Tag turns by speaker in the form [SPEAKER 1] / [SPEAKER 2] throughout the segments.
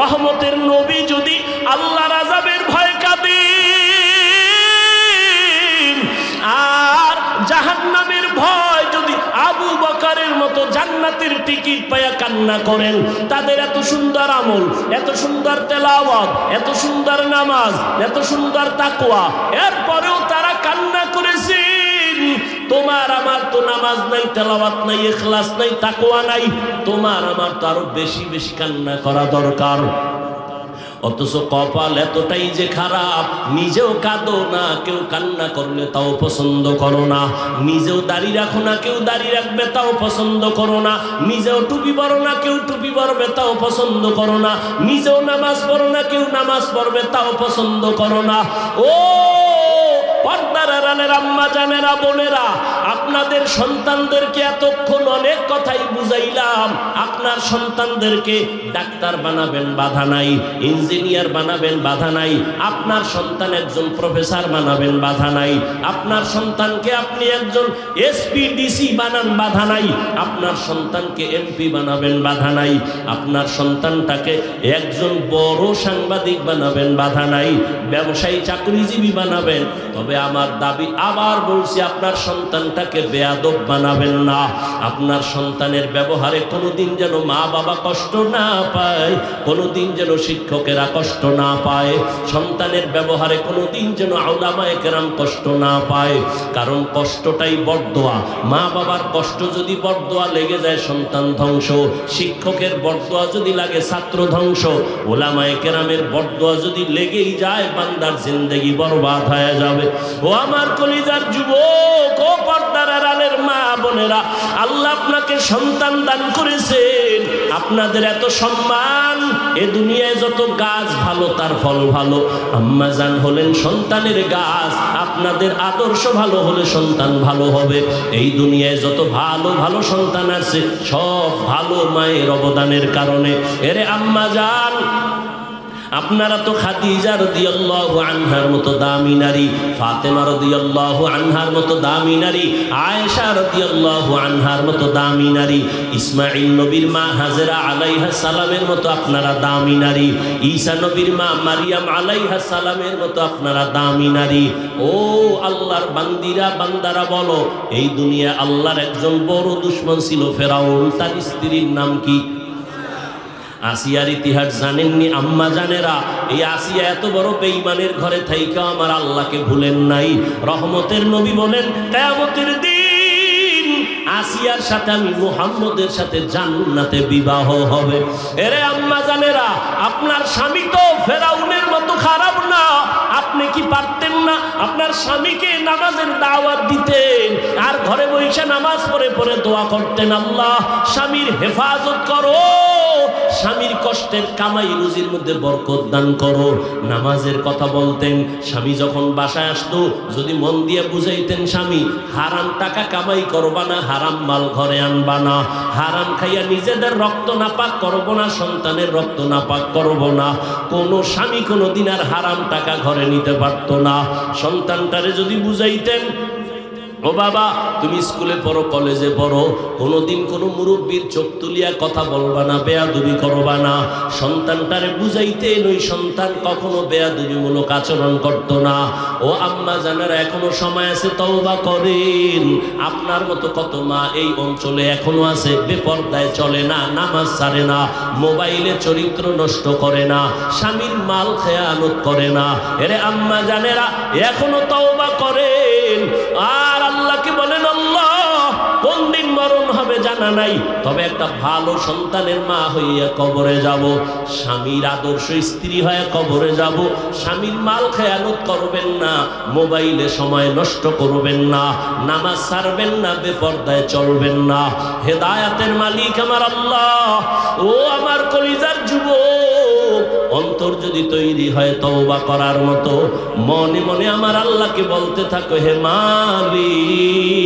[SPEAKER 1] রহমতের নবী যদি আল্লাহ রাজাবের ভয় কাঁদে আর জাহান্নামের ভয় যদি আবু বকারের মতো জান্নাতের টিকিট পায়া কান্না করেন, তাদের এত সুন্দর আমল, এত সুন্দর তেলাওয়াত, এত সুন্দর নামাজ, এত সুন্দর তাকওয়া, এরপরেও তারা কান্না তোমার আমার তো নামাজ নাই, তেলাওয়াত নাই এখলাস নাই, তাকওয়া নাই। তোমার আমার তো আরও বেশি বেশি কান্না করা দরকার। অথচ কপাল এতটাই যে খারাপ, নিজেও কাঁদো না, কেউ কান্না করলে তাও পছন্দ করো না। নিজেও দাড়ি রাখো না, কেউ দাড়ি রাখবে তাও পছন্দ করো না। নিজেও টুপি পরো না, কেউ টুপি পরবে তাও পছন্দ করো না। নিজেও নামাজ পড়ো না, কেউ নামাজ পড়বে তাও পছন্দ করো না। ও পর্দার আম্মা, জানেরা, বোনেরা, আপনাদের সন্তানদেরকে এতক্ষণ অনেক কথাই বুঝাইলাম। আপনার সন্তানদেরকে ডাক্তার বানাবেন, বাধা নাই, ইঞ্জিনিয়ার বানাবেন, বাধা নাই, আপনার সন্তান একজন প্রফেসর বানাবেন, বাধা নাই, আপনার সন্তানকে আপনি একজন এসপি ডিসি বানান, বাধা নাই, আপনার সন্তানকে এমপি বানাবেন, বাধা নাই, আপনার সন্তানটাকে একজন বড় সাংবাদিক বানাবেন, বাধা নাই, ব্যবসায়ী, চাকরিজীবী বানাবেন, তবে আমার দাবি আবার বলছি, আপনার সন্তানটাকে বেয়াদব বানাবেন না। আপনার সন্তানের ব্যবহারে কোনোদিন যেন মা বাবা কষ্ট না পায়, কোনোদিন যেন শিক্ষকেরা কষ্ট না পায়, সন্তানের ব্যবহারে কোনোদিন যেন আউলামায় কেরাম কষ্ট না পায়। কারণ কষ্টটাই বরদোয়া। মা বাবার কষ্ট যদি বরদোয়া লেগে যায়, সন্তান ধ্বংস। শিক্ষকের বরদোয়া যদি লাগে, ছাত্র ধ্বংস। ওলামায় কেরামের বরদোয়া যদি লেগেই যায়, বান্দার জিন্দগি বরবাদ হয়ে যাবে। ও আমার কলিজার যুবক, ও পর্দার আড়ালের মা বোনেরা, আল্লাহ আপনাকে সন্তান দান করেছেন। আপনাদের এত সম্মান, এ দুনিয়ায় যত গাছ ভালো, তার ফল ভালো। আম্মা জান হলেন সন্তানের গাছ, আপনাদের আদর্শ ভালো হলে সন্তান ভালো হবে। এই দুনিয়ায় যত ভালো ভালো সন্তান আছে, সব ভালো মায়ের অবদানের কারণে। এরে আম্মা জান আপনারা তো খাদিজা রাদিয়াল্লাহু আনহার মতো দামি নারী, ফাতেমা রাদিয়াল্লাহু আনহার মতো দামি নারী, আয়েশা রাদিয়াল্লাহু আনহার মতো দামি নারী, ইসমাঈল নবীর মা হাজেরা আলাইহা সালামের মতো আপনারা দামি নারী, ঈসা নবীর মা মারিয়াম আলাইহা সালামের মতো আপনারা দামি নারী। ও আল্লাহর বান্দিরা, বান্দারা বলো, এই দুনিয়া আল্লাহর একজন বড় দুশ্মন ছিল ফেরাউন, তার স্ত্রীর নাম কি? আসিয়ার ইতিহাস জানেননি আম্মা জানেরা। এই আসিয়া এত বড় বেইমানের ঘরে থাইকা আমার আল্লাহকে ভুলেন নাই। রহমতের নবী বলেন, কেয়ামতের দিন আসিয়ার সাথে আমি মুহাম্মদের সাথে জান্নাতে বিবাহ হবে। এরে আম্মা জানেরা, আপনার স্বামী তো ফেরাউনের মতো খারাপ না। আপনি কি পারতেন না? আপনার স্বামীকে নামাজের দাওয়াত দিতেন আর ঘরে বসে নামাজ পড়ে পড়ে দোয়া করতেন, আল্লাহ, স্বামীর হেফাজত করো। স্বামীর কষ্টের কামাই রুজির মধ্যে বরকত দান করো। নামাজের কথা বলতেন, স্বামী যখন বাসায় আসতো, যদি মন দিয়ে বুঝাইতেন, স্বামী, হারাম টাকা কামাই করবা না, হারাম মাল ঘরে আনবা না। হারাম খাইয়া নিজেদের রক্ত নাপাক করব না, সন্তানের রক্ত নাপাক করব না। কোনো স্বামী কোনো দিন আর হারাম টাকা ঘরে নিতে পারতো না। সন্তানটারে যদি বুঝাইতেন ও বাবা, তুমি স্কুলে পড়ো, কলেজে পড়ো, কোনোদিন কোনো মুরব্বীর চোখ তুলিয়া কথা বলবা না, বেয়াদুবি করবা না। সন্তানটারে বুঝাইতে ওই সন্তান কখনো বেয়াদুবিমূলক আচরণ করতো না। ও আম্মা জানারা, এখনও সময় আছে, তওবা করেন। আপনার মতো কত মা এই অঞ্চলে এখনও আছে, বেপর্দায় চলে না, নামাজ ছাড়ে না, মোবাইলে চরিত্র নষ্ট করে না, স্বামীর মাল খেয়ানত করে না। এরে আম্মা জানেরা, এখনও তওবা করেন। আর আল্লাহকে বলেন, আল্লাহ, কোন দিন মরণ হবে জানা নাই, তবে একটা ভালো সন্তানের মা হইয়া কবরে যাব, স্বামীর আদর্শ স্ত্রী হয়ে কবরে যাব, স্বামীর মাল খেয়ালত করবেন না, মোবাইলে সময় নষ্ট করবেন না, নামাজ ছাড়বেন না, বেপর্দায় চলবেন না, হেদায়াতের মালিক আমার আল্লাহ, ও আমার কলিজার যুবক অন্তর যদি তৈরি হয় তওবা করার মতো, মনে মনে আমার আল্লাহকে বলতে থাকো, হে মালিক,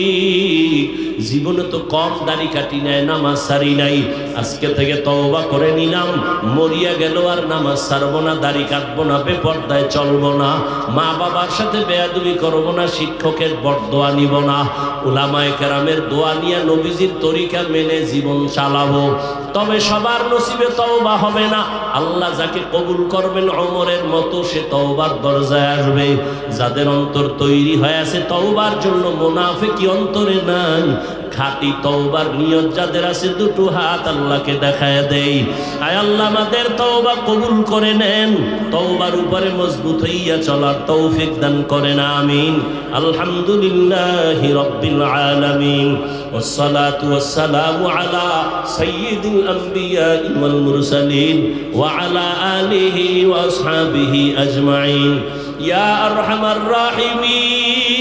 [SPEAKER 1] জীবনে তো কম দাড়ি কাটি নাই, নামাজ সারি নাই, আজকে থেকে তওবা করে নিলাম, মরিয়া গেল আর নামাজ সারবো না, দাড়ি কাটবো না, বেপর্দায় চলবো না মা বাবার সাথে বেয়াদুবি করব না, শিক্ষকের বরদোয়া নিব না উলামায়ে কেরামের দোয়া নিয়ে নবীজির তরিকা মেনে জীবন চালাবো। তবে সবার নসিবে তওবা হবে না। আল্লাহ যাকে কবুল করবেন অমরের মতো, সে তওবার দরজায় আসবে। যাদের অন্তর তৈরি হয়ে আছে তওবার জন্য মোনাফেকি অন্তরে নাই। খাঁটি তওবার নিয়ত যাদের আছে দুটো হাত আল্লাহকে দেখায় দেই আয় আল্লাহ আমাদের তওবা কবুল করে নেন তওবার উপরে মজবুত হইয়া চলার তৌফিক দান করেন আমিন আলহামদুলিল্লাহি রাব্বিল আলামিন والصلاة والسلام على سيد الأنبياء والمرسلين وعلى آله وأصحابه أجمعين يا أرحم الراحمين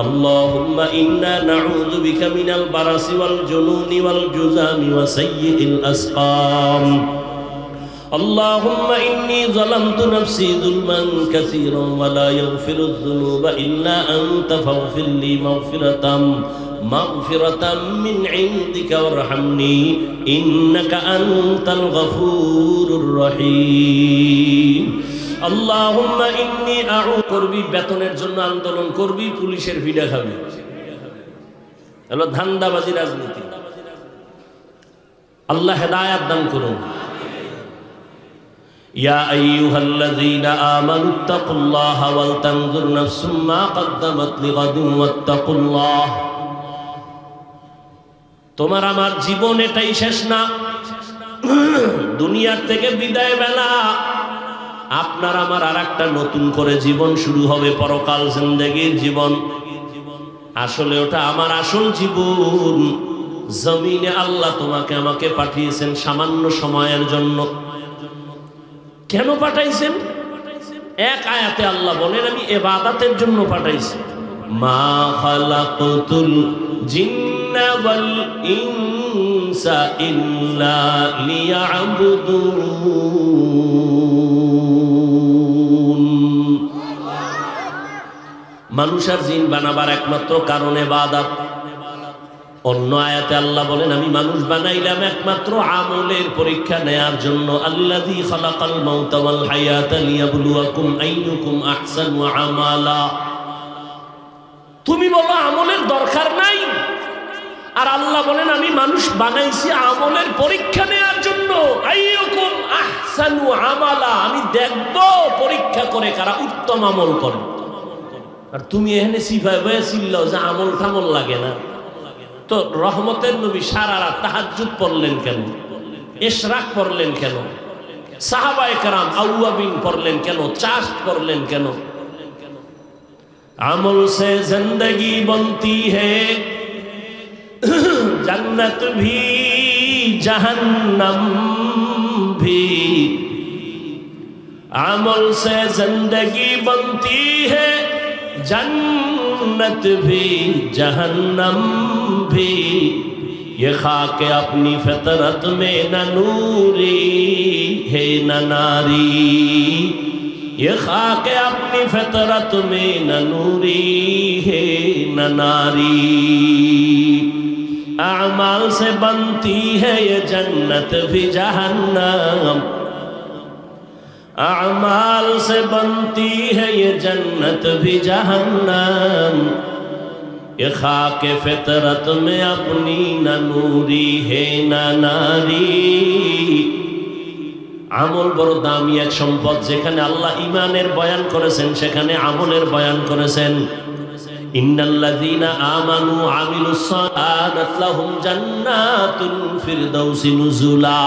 [SPEAKER 1] اللهم إنا نعوذ بك من البرص والجنون والجزام وسيء الأسقام اللهم إني ظلمت نفسي ظلما كثيرا ولا يغفر الذنوب إلا أنت فاغفر لي مغفرة مغفرة من عندك وارحمني إنك أنت الغفور الرحيم আল্লাহ ইন্নি আরও করবি, বেতনের জন্য আন্দোলন করবি, পুলিশের ভিড়া খাবি। হলো ধান্দাবাজি রাজনীতি। আল্লাহ হেদায়াত দান করুন। ইয়া আইয়ুহাল্লাযীনা আমানুত্তাকুল্লাহা ওয়াল তানজুর নাফসুম মা কদ্দামাত লিগাদিন ওয়াত্তাকুল্লাহ। তোমার আমার জীবন এটাই শেষ না। দুনিয়ার থেকে বিদায় বেলা আপনার আমার আর একটা নতুন করে জীবন শুরু হবে পরকাল জিন্দগির জীবন। আসলে ওটা আমার আসল জীবন। জমিনে আল্লাহ তোমাকে আমাকে পাঠিয়েছেন সামান্য সময়ের জন্য। কেন পাঠাইছেন? এক আয়াতে আল্লাহ বলেন, আমি এবাদাতের জন্য পাঠাইছি। মা খালাকতুল জিন্না ওয়াল ইনসা ইল্লা লিয়াবুদুন। মানুষ আর জিন বানাবার একমাত্র কারণে এবাদাত। অন্য আয়াতে আল্লাহ বলেন, আমি মানুষ বানাইলাম একমাত্র আমলের পরীক্ষা নেয়ার জন্য। তুমি বলো, আমলের দরকার নাই? আর আল্লাহ বলেন, আমি মানুষ বানাইছি আমলের পরীক্ষা নেয়ার জন্য। আমালা। আমি দেখব পরীক্ষা করে কারা উত্তম আমল করে। আর তুমি এখানে সিফায় বয়ে চিল্লাও যে আমল ঠামল লাগে না। তো রহমতের নবী সারা রাত তাহাজ পড়লেন কেন? এশরাক পড়লেন কেন? সাহাবায় কারাম আউয়াবিন পড়লেন কেন? চাষ করলেন কেন? আমল সে জিন্দগি বনতি হে। জন্নত ভি, জাহান্নাম ভি। আমল সে জিন্দগি বনতি হে। जन्नत भी, जहन्नम भी। ये खाक अपनी फितरत में न नूरी है, न नारी। ये खाक अपनी फितरत में न नूरी है, न नारी। अमाल से बनती है ये जन्नत भी जहन्नम। আমাল সে বন্তি হে জন্নত ভি بھی جہنم یہ خاک فطرت না اپنی نہ نوری ہے আমল বড় দামি এক সম্পদ যেখানে আল্লাহ ইমানের বয়ান করেছেন, সেখানে আমলের বয়ান করেছেন। ইন্নাল্লাযীনা আমানু আমিলুস লাহুম ফিরদাউসি নুজুলা।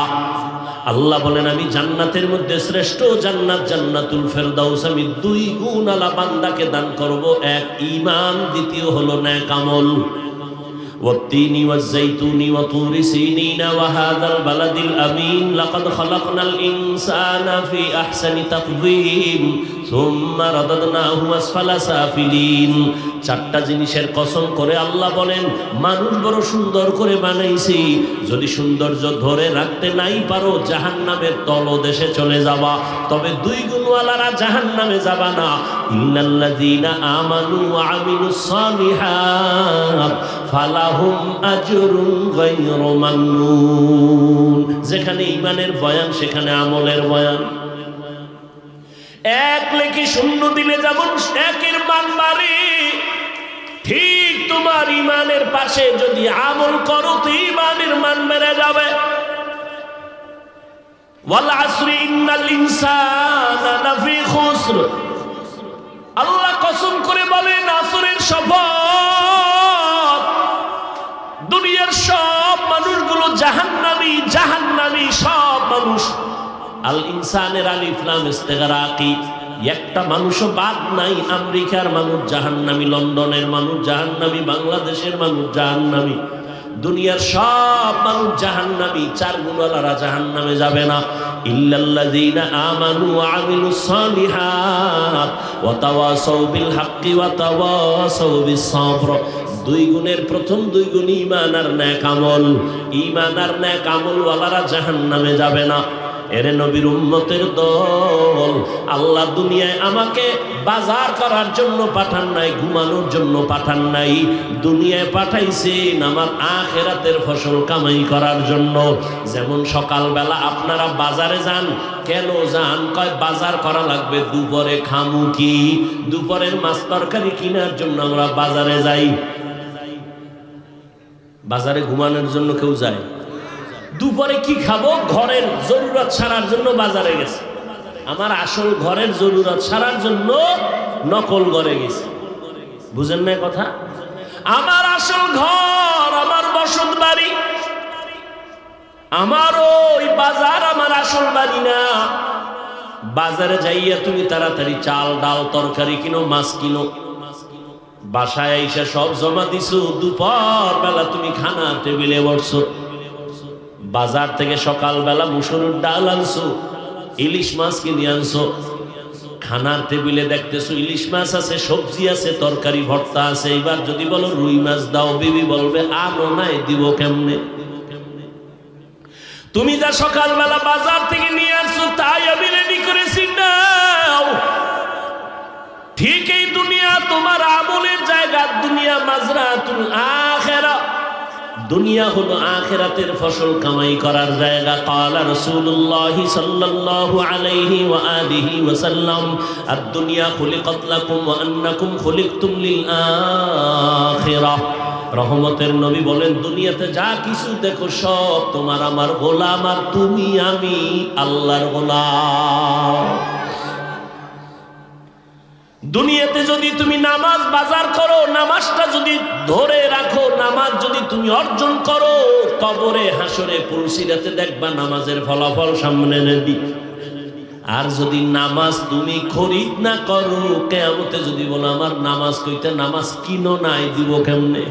[SPEAKER 1] আল্লাহ বলেন আমি জান্নাতের মধ্যে শ্রেষ্ঠ জান্নাত জান্নাতুল ফেরদাউস আমি দুই গুণ আলা বান্দাকে দান করব এক ঈমান দ্বিতীয় হলো ন্যাক আমল والتين والزيتون وطور سينين وهذا البلد الأمين لقد خلقنا الإنسان في أحسن تقويم চারটা জিনিসের কসম করে আল্লাহ বলেন, মানুষ বড় সুন্দর করে বানাইছি। যদি সৌন্দর্য ধরে রাখতে নাই পারো জাহান নামের তলদেশে চলে যাবা। তবে দুই গুণওয়ালারা জাহান নামে যাবা না। আমানু আমিনু ফালাহুম আজরুন যেখানে ইমানের বয়ান, সেখানে আমলের বয়ান। এক লেখি শূন্য দিলে যেমন একের মান বাড়ে, ঠিক তোমার ইমানের পাশে যদি আমল করো তো ইমানের মান বেড়ে যাবে। আল্লাহ কসম করে বলেন, আসরের শপথ আল ইনসানের আল ইসলাম ইস্তেগারাকি। একটা মানুষও বাদ নাই, আমেরিকার মানুষ, জাহান্নামী, লন্ডনের মানুষ, জাহান্নামী, বাংলাদেশের মানুষ, জাহান্নামী। দুনিয়ার সব মানুষ জাহান্নামী চার গুণওয়ালারা জাহান্নামে যাবে না। ইল্লাল্লাযীনা আমানু ওয়া আমিলুস সালিহাত ওয়া তাওয়াসাউ বিল হাক্কি ওয়া তাওয়াসাউ বিস সাবর। দুই গুণের প্রথম দুই গুণ ঈমান আর নেক আমল। ঈমান আর নেক আমল ওয়ালারা জাহান্নামে যাবে না। এরে নবীর উম্মতের দল। আল্লাহ দুনিয়ায় আমাকে বাজার করার জন্য পাঠান নাই, ঘুমানোর জন্য পাঠান নাই। দুনিয়ায় পাঠাইছেন আমার আখেরাতের ফসল কামাই করার জন্য। যেমন সকালবেলা আপনারা বাজারে যান, কেন যান? কয়, বাজার করা লাগবে, দুপুরে খামু কি? দুপুরের মাছ তরকারি কেনার জন্য আমরা বাজারে যাই। বাজারে ঘুমানোর জন্য কেউ যায়? দুপুরে কি খাব? ঘরের জরুরত ছাড়ার জন্য বাজারে গেছে। আমার আসল ঘরের জরুরত ছাড়ার জন্য নকল ঘরে গেছে। বুঝেন না কথা? আমার আসল ঘর, আমার বসত বাড়ি, আমার ওই বাজার আমার আসল বাড়ি না। বাজারে যাইয়া তুমি তাড়াতাড়ি চাল, ডাল, তরকারি কিনো, মাছ কিনো। বাসায় এসে সব জমা দিছো। দুপুর বেলা তুমি খানা টেবিলে বসছো। বাজার থেকে সকালবেলা মুসুরের ডাল আনছো, ইলিশ মাছ কিনে আনছো। খানার টেবিলে দেখতেছো ইলিশ মাছ আছে, সবজি আছে, তরকারি, ভর্তা আছে। এবার যদি বলো রুই মাছ দাও, বিবি বলবে, আনো নাই, দিব কেমনে? তুমি যা সকালবেলা বাজার থেকে নিয়ে আসছো তাই আমি রেডি করেছি নাও। ঠিক এই দুনিয়া তোমার আমলের জায়গা, দুনিয়া মাজরা তুমি আখেরা। দুনিয়া হলো আখেরাতের ফসল কামাই করার জায়গা। কালা রাসূলুল্লাহ সাল্লাল্লাহু আলাইহি ওয়া আলিহি ওয়া সাল্লাম, আদ-দুনিয়া খুলিকাত লাকুম ওয়া আন্নাকুম খুলিকতুম লিল আখিরাহ রহমতের নবী বলেন, দুনিয়াতে যা কিছু দেখো সব তোমার আমার গোলাম আর তুমি আমি আল্লাহর গোলাম। দুনিয়াতে যদি তুমি নামাজ বাজার করো, নামাজটা যদি ধরে রাখো, নামাজ যদি তুমি অর্জন করো, কবরে, হাসরে পুলসিরাতে দেখবা নামাজের ফলাফল সামনে নেবি। আর যদি নামাজ তুমি খরিদ না করো কেমতে যদি বলো, আমার নামাজ কইতে নামাজ কিনো নাই, দিব কেমনে?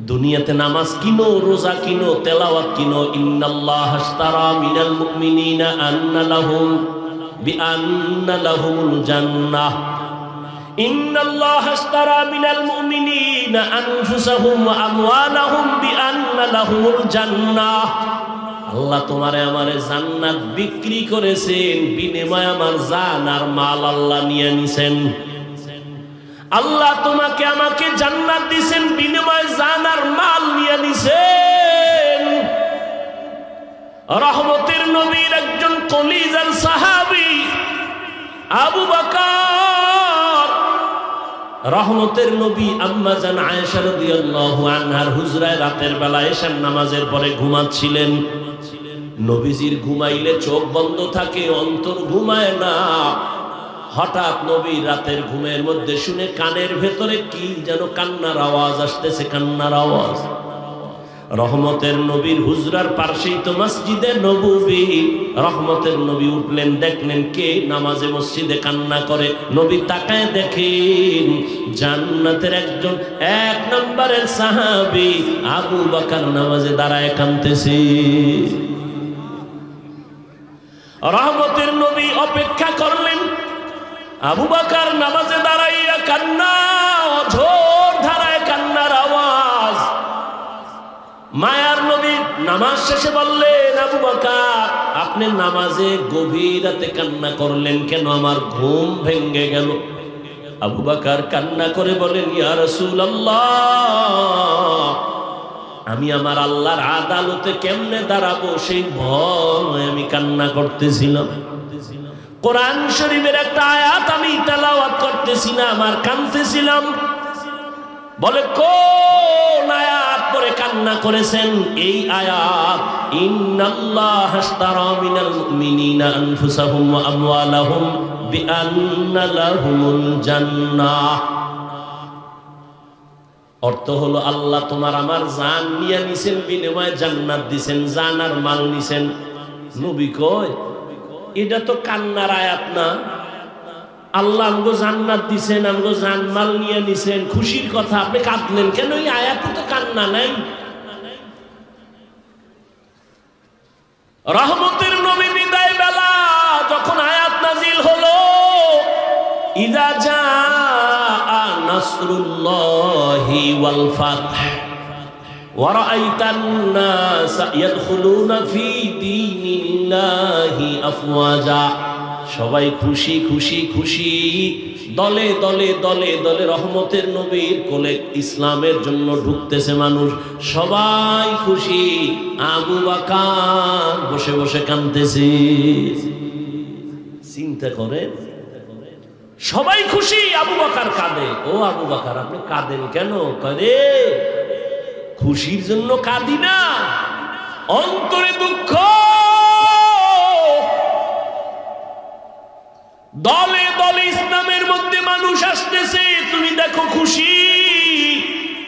[SPEAKER 1] দুনিয়াতে নামাজ কিনো, রোজা কিনো, তেলাওয়াত কিনো, ইন্নাল্লাহ হাসতারা মিনাল মুমিনিনা আন্না লাহুম بأن لهم الجنة إن الله اشترى من المؤمنين أنفسهم وأموالهم بأن لهم الجنة আল্লাহ তোমারে আমারে জান্নাত বিক্রি করেছেন বিনিময় আমার জান আর মাল আল্লাহ নিয়ে নিছেন আল্লাহ তোমাকে আমাকে জান্নাত দিছেন বিনিময় জান আর মাল নিয়ে নিছেন রহমতের নবীর একজন কলিজার সাহাবি আবু বাকার, রহমতের নবী আম্মা জান আয়েশা রাদিয়াল্লাহু আনহার হুজরায় রাতের বেলা এশার নামাজের পরে ঘুমাচ্ছিলেন। নবীজির ঘুমাইলে চোখ বন্ধ থাকে, অন্তর ঘুমায় না। হঠাৎ নবী রাতের ঘুমের মধ্যে শুনে কানের ভেতরে কি যেন কান্নার আওয়াজ আসতেছে, কান্নার আওয়াজ। রহমতের নবীর হুজরার পার্শ্বেই তো মসজিদে নবী রহমতের নবী উঠলেন, দেখলেন কে? নামাজে মসজিদে কান্না করে। নবী তাকায় দেখেন, জান্নাতের একজন এক নম্বরের সাহাবি আবু বাকার নামাজে দাঁড়ায় কানতেছে রহমতের নবী অপেক্ষা করলেন, আবু বাকার নামাজে দাঁড়াইয়া কান্না ঝোর ধারায় মায়ার নবী নামাজ শেষে বললেন, আবু বাকার, আপনি নামাজে গভীর রাতে কান্না করলেন কেন? আমার ঘুম ভেঙ্গে গেল। আবু বাকার কান্না করে বলেন, ইয়া রাসূলুল্লাহ, আমি আমার আল্লাহর আদালতে কেমনে দাঁড়াবো? সেই ভয় আমি কান্না করতেছিলাম। কোরআন শরীফের একটা আয়াত আমি তেলাওয়াত করতেছিলাম আর কানতেছিলাম বলে, কোন আয়াত পরে কান্না করেছেন? এই আয়াত, ইন্নাল্লাহ হাসতারা মিনাল মুমিনিনা আনফুসাহুম ওয়া আমওয়ালাহুম বিআন্না লাহুমুল জান্নাহ। অর্থ হলো, আল্লাহ তোমার আমার জান নিয়ে নিছেন, বিনিময়ে জান্নাত দিছেন, জান আর মাল নিছেন। নবী কয়, এটা তো কান্নার আয়াত না। আল্লাহ আমগো জান্নাত দিছেন আমগো জানমাল নিয়ে নিছেন খুশির কথা আপনি কাঁদলেন কেন এই আয়াতে তো কান্না নাই রহমতের নবী বিদায় বেলা যখন আয়াত নাজিল হলো ইদা জা নাসরুল্লাহি ওয়াল ফাতহ ورأيت الناس يدخلون في دين الله أفواجا সবাই খুশি খুশি খুশি। দলে দলে দলে দলে রহমতের নবীর কোলে ইসলামের জন্য ঢুকতেছে মানুষ। সবাই খুশি, আবু বাকার বসে বসে কানতেছে চিন্তা করে সবাই খুশি, আবু বাকার কাঁদে। ও আবু বাকার, আপনি কাঁদেন কেন? করে খুশির জন্য কাঁদি না। অন্তরে দুঃখ। দলে দলে ইসলামের মধ্যে মানুষ আসতেছে, তুমি দেখো খুশি।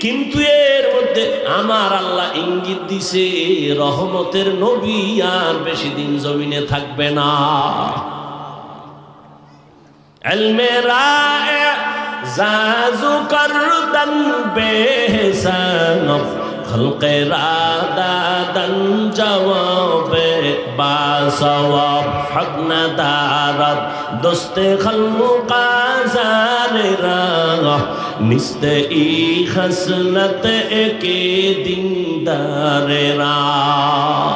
[SPEAKER 1] কিন্তু এর মধ্যে আমার আল্লাহ ইঙ্গিত দিছে, রহমতের নবী আর বেশি দিন জমিনে থাকবে না। জাজু করদন বেহসানফ খলকেরা দাদান জবাবে বাসওয়াব হক নাদারত দোস্তে খলকাজার রাহ নিস্তে ই খসলত একে দিনদার রাহ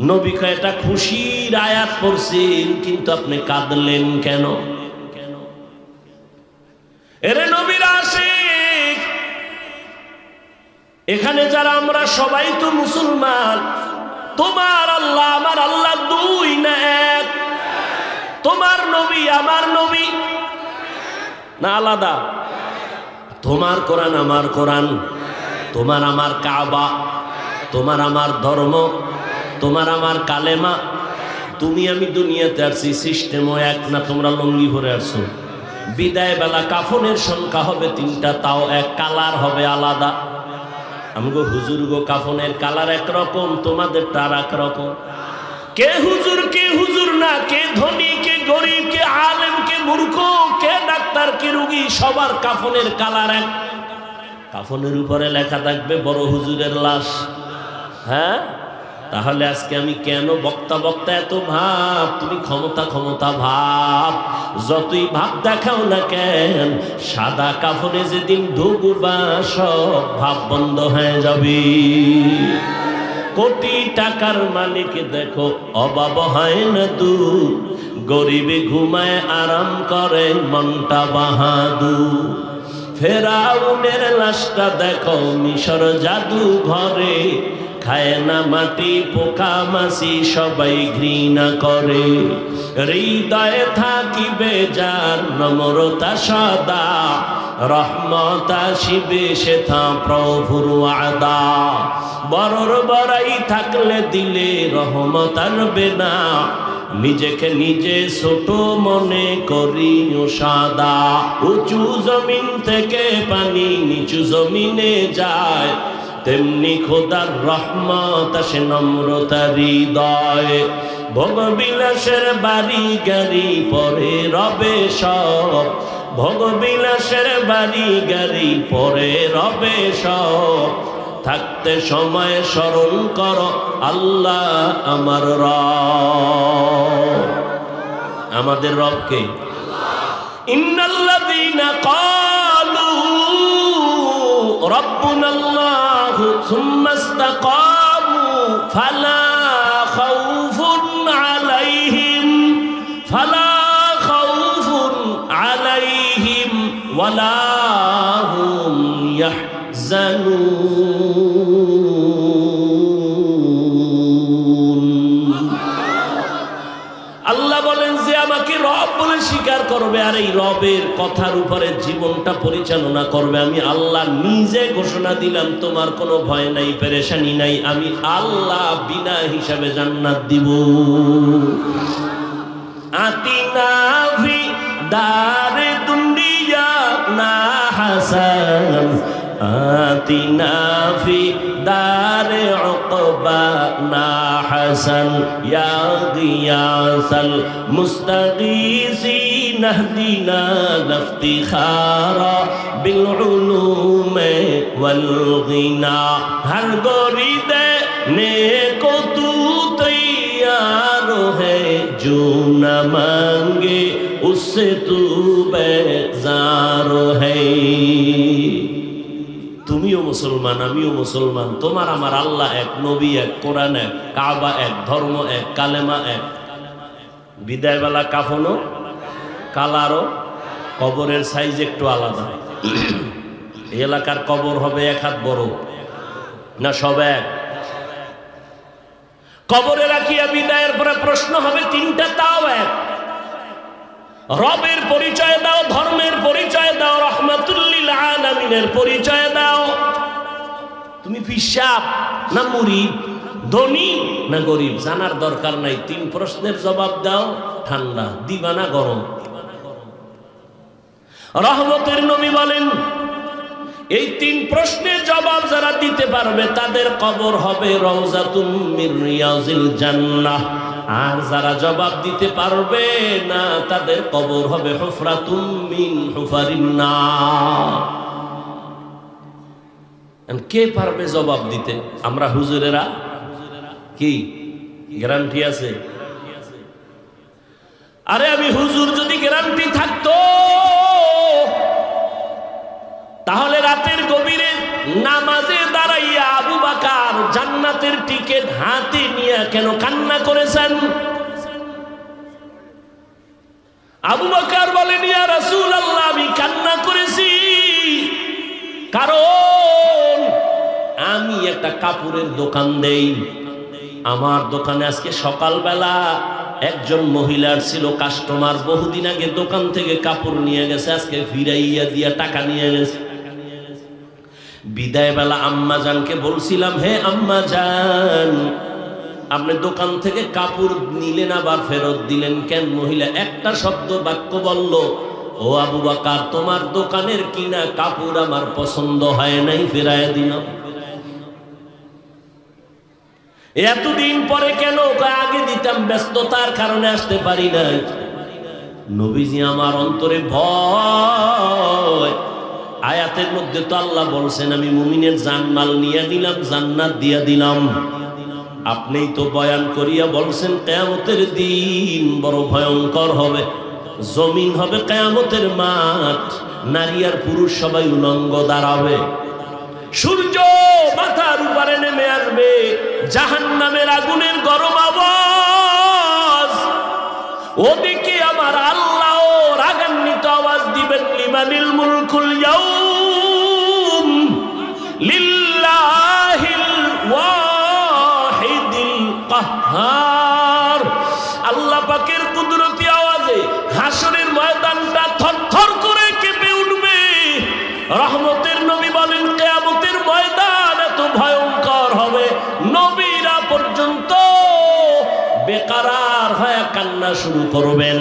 [SPEAKER 1] নবী কয়টা খুশির আয়াত পড়ছেন কিন্তু আপনি কাঁদলেন কেন এরে নবীরা আসেন এখানে যারা আমরা সবাই তো মুসলমান, তোমার আল্লাহ, আমার আল্লাহ দুই না এক। তোমার নবী, আমার নবী না আলাদা? তোমার কোরআন, আমার কোরআন। তোমার আমার কাবা। তোমার আমার ধর্ম। তোমার আমার কালেমা। তুমি আমি দুনিয়াতে আসছি সিস্টেমও এক না, তোমরা লঙ্গি ভরে আসছো বিদায় বেলা কাফনের সংখ্যা হবে তিনটা, তাও এক, কালার হবে আলাদা। আমগো হুজুর গো কাফনের কালার একরকম তোমাদের তার একরকম কে হুজুর কে হুজুর না, কে ধনী, কে গরিব, কে আলেম, কে মূর্খ, কে ডাক্তার, কে রুগী, সবার কাফনের কালার এক। কাফনের উপরে লেখা থাকবে, বড় হুজুরের লাশ। হ্যাঁ? তাহলে আজকে আমি কেন বক্তা বক্তা এত ভাব? তুমি ক্ষমতা ক্ষমতা ভাব। যতই ভাব দেখাও না কেন, সাদা কাপড়ে যেদিন ঢুকবা সব ভাব বন্ধ হয়ে যাবে। কোটি টাকার মালিক দেখো, অভাব হয় না দূর। গরিবে ঘুমায়, আরাম করে, মনটা বাহাদুর। ফেরাউনের লাশটা দেখো, মিশর জাদু ঘরে খায় না মাটি, পোকা মাসি সবাই ঘৃণা করে। হৃদয়ে থাকিবে যার নম্রতা সদা, রহমতা শিবে সেথা প্রভুর আদা বড়র বড়াই থাকলে দিলে রহমত আনবে না নিজেকে নিজে ছোট মনে করি সাদা। উঁচু জমিন থেকে পানি নিচু জমিনে যায় তেমনি খোদার রহমত আসে নম্রতা হৃদয়। ভোগবিলাসের বাড়ি গাড়ি পরে রবে সব। ভোগবিলাসের বাড়ি গাড়ি পরে রবে সব। থাকতে সময় স্মরণ কর, আল্লাহ আমার রব। আমাদের রবকে ইন্নাল্লাযীনা ক্বালু রাব্বুনাল্লাহু ثم استقاموا فلا خوف عليهم فلا خوف عليهم ولا هم يحزنون. স্বীকার করবে, আর এই রবের কথার উপরে জীবনটা পরিচালনা করবে। আমি আল্লাহ নিজে ঘোষণা দিলাম, তোমার কোনো ভয় নাই, পেরেশানি নাই, আমি আল্লাহ বিনা হিসাবে জান্নাত দিব। আতিনাভি দারে দুনিয়া না হাসান। آتنا في دار عقبانا حسن يا غياث المستغيثين اهدنا لافتخار بالعلوم والغنى هر غريد نیکو تو تیار ہے جو نہ مانگے اس سے تو بیزار ہے তুমিও মুসলমান, আমিও মুসলমান। তোমার আমার আল্লাহ এক, নবী এক, কোরআন এক, কাবা এক, ধর্ম এক, কালেমা এক। বিদায়বেলা কাফনও, কালারও, কবরের সাইজ একটু আলাদা। এলাকার কবর হবে এক হাত বড়, না সব এক? কবরে রাখিয়া বিদায়ের পরে প্রশ্ন হবে, তিনটা তাও এক? রবের পরিচয় দাও, ধর্মের পরিচয় দাও, রহমাতুল্লিল আলমিনের পরিচয় দাও। তুমি পিসাব না মুড়ি ধনী না গরিব? জানার দরকার নাই, তিন প্রশ্নের জবাব দাও, ঠান্ডা দিবা না গরম। রহমতের নবী বলেন এই তিন প্রশ্নের জবাব যারা দিতে পারবে, তাদের কবর হবে জান্নাহ। আর যারা জবাব দিতে পারবে না, তাদের কবর হবে কে পারবে জবাব দিতে? আমরা হুজুরেরা? কি? গ্যারান্টি আছে? আরে আমি হুজুর যদি গ্যারান্টি থাকতো তাহলে রাতের গভীরে নামাজে দাঁড়াইয়া আবু বাকার জান্নাতের টিকিট হাতে নিয়ে কেন কান্না করেছেন? আবু বাকার বলেন, ইয়া রাসূল আল্লাহ আমি কান্না করেছি। কারণ আমি একটা কাপড়ের দোকান দেই। আমার দোকানে আজকে সকালবেলা একজন মহিলার ছিল কাস্টমার, বহুদিন আগে দোকান থেকে কাপড় নিয়ে গেছে, আজকে ফিরাইয়া দিয়া টাকা নিয়ে গেছে। বিদায় বেলা আম্মা জানকে বলছিলাম, হে আম্মা জান, আপনি দোকান থেকে কাপড় নিলেন আবার ফেরত দিলেন কেন? মহিলা একটা শব্দ বাক্য বলল, ও আবু বাকার, তোমার দোকানের কিনা কাপড় আমার পছন্দ হয় নাই, ফেরায় দিলাম এতদিন পরে কেন আগে দিতাম, ব্যস্ততার কারণে আসতে পারি নাই। নবীজি আমার অন্তরে ভয় আয়াতের মধ্যে তো আল্লাহ বলছেন, আমি মুমিনের জানমাল নিয়ে দিলাম, জান্নাত দিয়া দিলাম। আপনিই তো বয়ান করিয়া বলছেন, কেয়ামতের দিন বড় ভয়ঙ্কর হবে। জমিন হবে কেয়ামতের মাঠ, নারী আর পুরুষ সবাই উলঙ্গ দাঁড়াবে। সূর্য মাথার উপরে নেমে আসবে জাহান নামের আগুনের গরম আওয়াজ। ওদিকে আমার আল্লাহ রাগান্বিত আওয়াজ লিমানিল মুলকুল ইয়াউম লিল্লাহিল ওয়াহিদিল কাহ্হার আল্লাহ পাকের কুদরতি আওয়াজে হাসরের ময়দানটা থরথর করে কেঁপে উঠবে। রহমতের নবী বলেন, কেয়ামতের ময়দান এত ভয়ঙ্কর হবে। নবীরা হয়ে কান্না শুরু করবেন।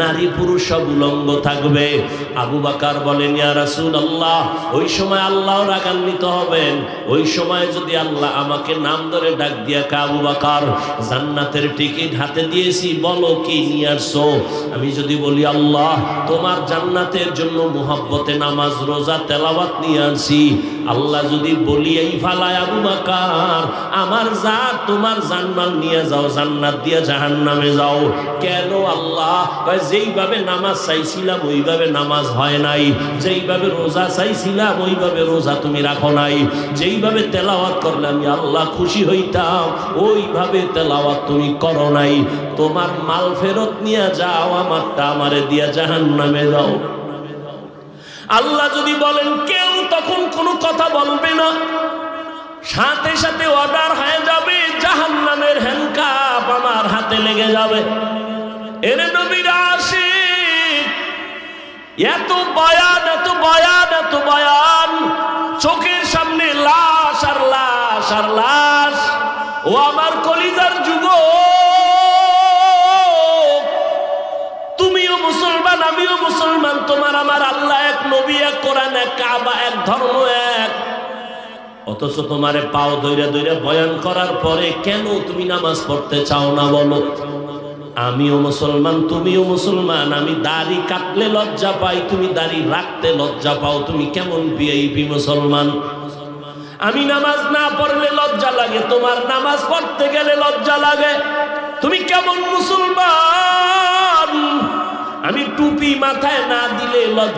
[SPEAKER 1] নারী পুরুষ সব উলঙ্গ থাকবে। আবু বাকার বলেন, ইয়া রাসূল আল্লাহ ওই সময় আল্লাহ রাগান্বিত হবেন। ওই সময় যদি আল্লাহ আমাকে নাম ধরে ডাক দিয়া কা আবু বাকার, জান্নাতের টিকিট হাতে দিয়েছি, বলো কি নিয়ে আসছো? আমি যদি বলি, আল্লাহ, তোমার জান্নাতের জন্য মুহাব্বতে নামাজ, রোজা, তেলাওয়াত নিয়ে আনছি। আল্লাহ যদি বলি, এই ফালায় আবু বাকার, আমার যা তোমার জান্নাল নিয়ে যাও, জান্নাত দিয়া জাহান নামে যাও। কেন আল্লাহ? যেইভাবে নামাজ চাইছিলাম, ওইভাবে নামাজ হয় নাই। যেইভাবে রোজা চাইছিলাম, ওইভাবে রোজা তুমি রাখো নাই। যেইভাবে তেলাওয়াত করলে আমি আল্লাহ খুশি হইতাম, ওইভাবে তেলাওয়াত তুমি করো নাই। তোমার মাল ফেরত নিয়ে যাও, আমারটা আমারে দিয়া জাহান নামে যাও আল্লাহ যদি বলেন, কেউ তখন কোনো কথা বলবে না। সাথে সাথে অর্ডার হয়ে যাবে জাহান নামের হ্যান্ডকাপ আমার হাতে লেগে যাবে। এর নবীর আসে এত বয়ান এত বয়ান এত বয়ান, চোখের সামনে লাশ আর লাশ আর লাশ। ও আমার কলিজার যুগ তুমিও মুসলমান, আমিও মুসলমান, তোমার আমার আল্লাহ এক নবী, এক কোরআন, এক কাবা, এক ধর্ম, এক অথচ তোমারে পাও দৈরা দৈরা বয়ান করার পরে কেন তুমি নামাজ পড়তে চাও না বলো? আমিও মুসলমান, তুমিও মুসলমান, আমি দাড়ি কাটলে লজ্জা পাই, তুমি দাড়ি রাখতে লজ্জা পাও, তুমি কেমন ভিআইপি মুসলমান? আমি নামাজ না পড়লে লজ্জা লাগে, তোমার নামাজ পড়তে গেলে লজ্জা লাগে। তুমি কেমন মুসলমান? আমি টুপি মাথায় না দিলে লজ্জা